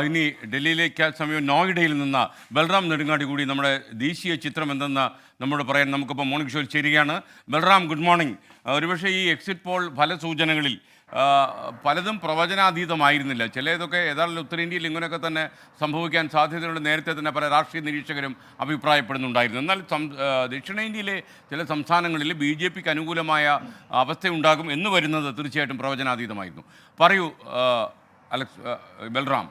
ഇനി ഡൽഹിയിലേക്ക് സമയം നോയിഡയിൽ നിന്ന് ബൽറാം നെടുങ്ങാടി കൂടി നമ്മുടെ ദേശീയ ചിത്രം എന്തെന്ന് നമ്മോട് പറയാൻ നമുക്കിപ്പോൾ മോർണിംഗ് ഷോയിൽ ചേരുകയാണ്. ബൽറാം ഗുഡ് മോർണിംഗ് ഒരുപക്ഷെ ഈ എക്സിറ്റ് പോൾ ഫലസൂചനകളിൽ സൂചനകളിൽ പലതും പ്രവചനാതീതമായിരുന്നില്ല. ചിലതൊക്കെ ഏതാണ്ട് ഉത്തരേന്ത്യയിൽ ഇങ്ങനെയൊക്കെ തന്നെ സംഭവിക്കാൻ സാധ്യതയുണ്ട് നേരത്തെ തന്നെ പല രാഷ്ട്രീയ നിരീക്ഷകരും അഭിപ്രായപ്പെടുന്നുണ്ടായിരുന്നു. എന്നാൽ ദക്ഷിണേന്ത്യയിലെ ചില സംസ്ഥാനങ്ങളിൽ ബി ജെ പിക്ക് അനുകൂലമായ അവസ്ഥയുണ്ടാകും എന്ന് വരുന്നത് തീർച്ചയായിട്ടും പ്രവചനാതീതമായിരുന്നു. പറയൂ Alex Balram.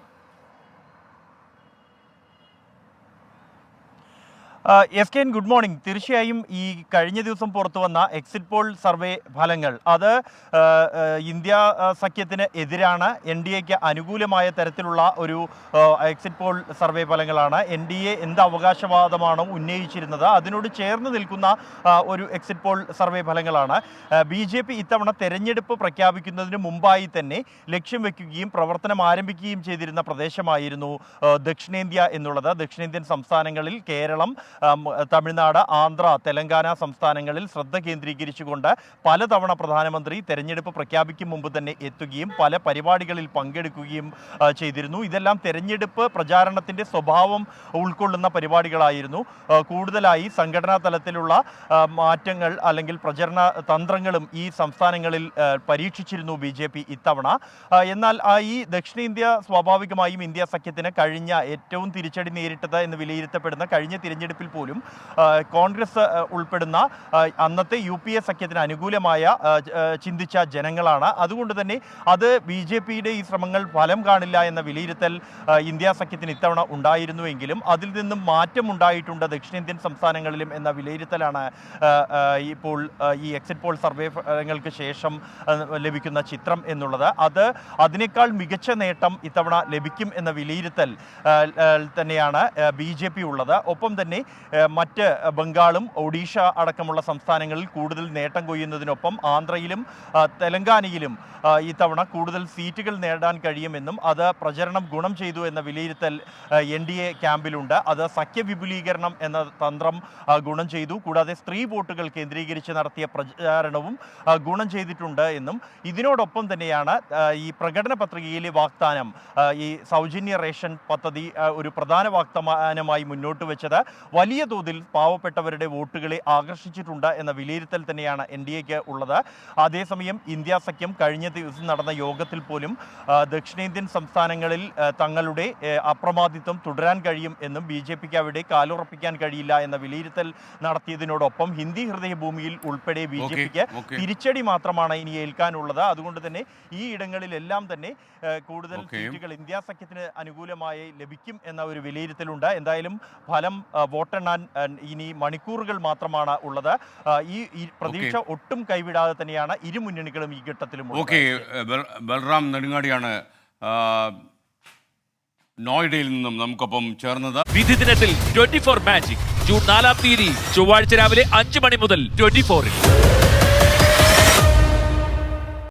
S K N good morning തീർച്ചയായും ഈ കഴിഞ്ഞ ദിവസം പുറത്തു വന്ന എക്സിറ്റ് പോൾ സർവേ ഫലങ്ങൾ. അത് ഇന്ത്യ സഖ്യത്തിന് എതിരാണ്. എൻ ഡി എക്ക് അനുകൂലമായ തരത്തിലുള്ള ഒരു എക്സിറ്റ് പോൾ സർവേ ഫലങ്ങളാണ്. എൻ ഡി എ എന്ത് അവകാശവാദമാണോ ഉന്നയിച്ചിരുന്നത് അതിനോട് ചേർന്ന് നിൽക്കുന്ന ഒരു എക്സിറ്റ് പോൾ സർവേ ഫലങ്ങളാണ്. ബി ജെ പി ഇത്തവണ തെരഞ്ഞെടുപ്പ് പ്രഖ്യാപിക്കുന്നതിന് മുമ്പായി തന്നെ ലക്ഷ്യം വയ്ക്കുകയും പ്രവർത്തനം ആരംഭിക്കുകയും ചെയ്തിരുന്ന പ്രദേശമായിരുന്നു ദക്ഷിണേന്ത്യ എന്നുള്ളത്. ദക്ഷിണേന്ത്യൻ സംസ്ഥാനങ്ങളിൽ കേരളം തമിഴ്നാട് ആന്ധ്ര തെലങ്കാന സംസ്ഥാനങ്ങളിൽ ശ്രദ്ധ കേന്ദ്രീകരിച്ചുകൊണ്ട് പലതവണ പ്രധാനമന്ത്രി തെരഞ്ഞെടുപ്പ് പ്രഖ്യാപിക്കും മുമ്പ് തന്നെ എത്തുകയും പല പരിപാടികളിൽ പങ്കെടുക്കുകയും ചെയ്തിരുന്നു. ഇതെല്ലാം തെരഞ്ഞെടുപ്പ് പ്രചാരണത്തിന്റെ സ്വഭാവം ഉൾക്കൊള്ളുന്ന പരിപാടികളായിരുന്നു. കൂടുതലായി സംഘടനാ തലത്തിലുള്ള മാറ്റങ്ങൾ അല്ലെങ്കിൽ പ്രചരണ തന്ത്രങ്ങളും ഈ സംസ്ഥാനങ്ങളിൽ പരീക്ഷിച്ചിരുന്നു ബി ജെ പി ഇത്തവണ. എന്നാൽ ഈ ദക്ഷിണേന്ത്യ സ്വാഭാവികമായും ഇന്ത്യ സഖ്യത്തിന് കഴിഞ്ഞ ഏറ്റവും തിരിച്ചടി നേരിട്ടത് എന്ന് വിലയിരുത്തപ്പെടുന്ന കഴിഞ്ഞ തിരഞ്ഞെടുപ്പിൽ പോലും കോൺഗ്രസ് ഉൾപ്പെടുന്ന അന്നത്തെ യു പി എ സഖ്യത്തിന് അനുകൂലമായ ചിന്തിച്ച ജനങ്ങളാണ്. അതുകൊണ്ട് തന്നെ അത് ബി ജെ പിയുടെ ഈ ശ്രമങ്ങൾ ഫലം കാണില്ല എന്ന വിലയിരുത്തൽ ഇന്ത്യ സഖ്യത്തിന് ഇത്തവണ ഉണ്ടായിരുന്നുവെങ്കിലും അതിൽ നിന്നും മാറ്റം ഉണ്ടായിട്ടുണ്ട് ദക്ഷിണേന്ത്യൻ സംസ്ഥാനങ്ങളിലും എന്ന വിലയിരുത്തലാണ് ഇപ്പോൾ ഈ എക്സിറ്റ് പോൾ സർവേ ഫലങ്ങൾക്ക് ശേഷം ലഭിക്കുന്ന ചിത്രം എന്നുള്ളത്. അത് അതിനേക്കാൾ മികച്ച നേട്ടം ഇത്തവണ ലഭിക്കും എന്ന വിലയിരുത്തൽ തന്നെയാണ് ബി ജെ പി ഉള്ളത്. ഒപ്പം തന്നെ മറ്റ് ബംഗാളും ഒഡീഷ അടക്കമുള്ള സംസ്ഥാനങ്ങളിൽ കൂടുതൽ നേട്ടം കൊയ്യുന്നതിനൊപ്പം ആന്ധ്രയിലും തെലങ്കാനയിലും ഇത്തവണ കൂടുതൽ സീറ്റുകൾ നേടാൻ കഴിയുമെന്നും അത് പ്രചരണം ഗുണം ചെയ്തു എന്ന വിലയിരുത്തൽ എൻ ഡി എ ക്യാമ്പിലുണ്ട്. അത് സഖ്യ വിപുലീകരണം എന്ന തന്ത്രം ഗുണം ചെയ്തു. കൂടാതെ സ്ത്രീ വോട്ടുകൾ കേന്ദ്രീകരിച്ച് നടത്തിയ പ്രചാരണവും ഗുണം ചെയ്തിട്ടുണ്ട് എന്നും. ഇതിനോടൊപ്പം തന്നെയാണ് ഈ പ്രകടന പത്രികയിലെ വാഗ്ദാനം ഈ സൗജന്യ റേഷൻ പദ്ധതി ഒരു പ്രധാന വാഗ്ദാനമായി മുന്നോട്ട് വെച്ചത്. വലിയ തോതിൽ പാവപ്പെട്ടവരുടെ വോട്ടുകളെ ആകർഷിച്ചിട്ടുണ്ട് എന്ന വിലയിരുത്തൽ തന്നെയാണ് എൻ ഡി എക്ക് ഉള്ളത്. അതേസമയം ഇന്ത്യ സഖ്യം കഴിഞ്ഞ ദിവസം നടന്ന യോഗത്തിൽ പോലും ദക്ഷിണേന്ത്യൻ സംസ്ഥാനങ്ങളിൽ തങ്ങളുടെ അപ്രമാദിത്വം തുടരാൻ കഴിയും എന്നും ബി ജെ പിക്ക് അവിടെ കാലുറപ്പിക്കാൻ കഴിയില്ല എന്ന വിലയിരുത്തൽ നടത്തിയതിനോടൊപ്പം ഹിന്ദി ഹൃദയഭൂമിയിൽ ഉൾപ്പെടെ ബി ജെ പിക്ക് തിരിച്ചടി മാത്രമാണ് ഇനി ഏൽക്കാനുള്ളത്. അതുകൊണ്ട് തന്നെ ഈ ഇടങ്ങളിലെല്ലാം തന്നെ കൂടുതൽ. സീറ്റുകൾ ഇന്ത്യ സഖ്യത്തിന് അനുകൂലമായി ലഭിക്കും എന്ന ഒരു വിലയിരുത്തലുണ്ട്. എന്തായാലും ഫലം ആ, വോട്ടെണ്ണാൻ ഇനി മണിക്കൂറുകൾ മാത്രമാണ് ഉള്ളത്. ഈ പ്രതീക്ഷ ഒട്ടും കൈവിടാതെ തന്നെയാണ് ഇരു മുന്നണികളും ഈ ഘട്ടത്തിലും. ഓക്കെ ബൽറാം നെടുങ്ങാടിയാണ് നോയിഡയിൽ നിന്നും നമുക്കൊപ്പം ചേർന്നത്. വിധി ദിനത്തിൽ ട്വന്റി ഫോർ മാജിക് ജൂൺ നാലാം തീയതി ചൊവ്വാഴ്ച രാവിലെ അഞ്ച് മണി മുതൽ ട്വന്റി ഫോറിൽ.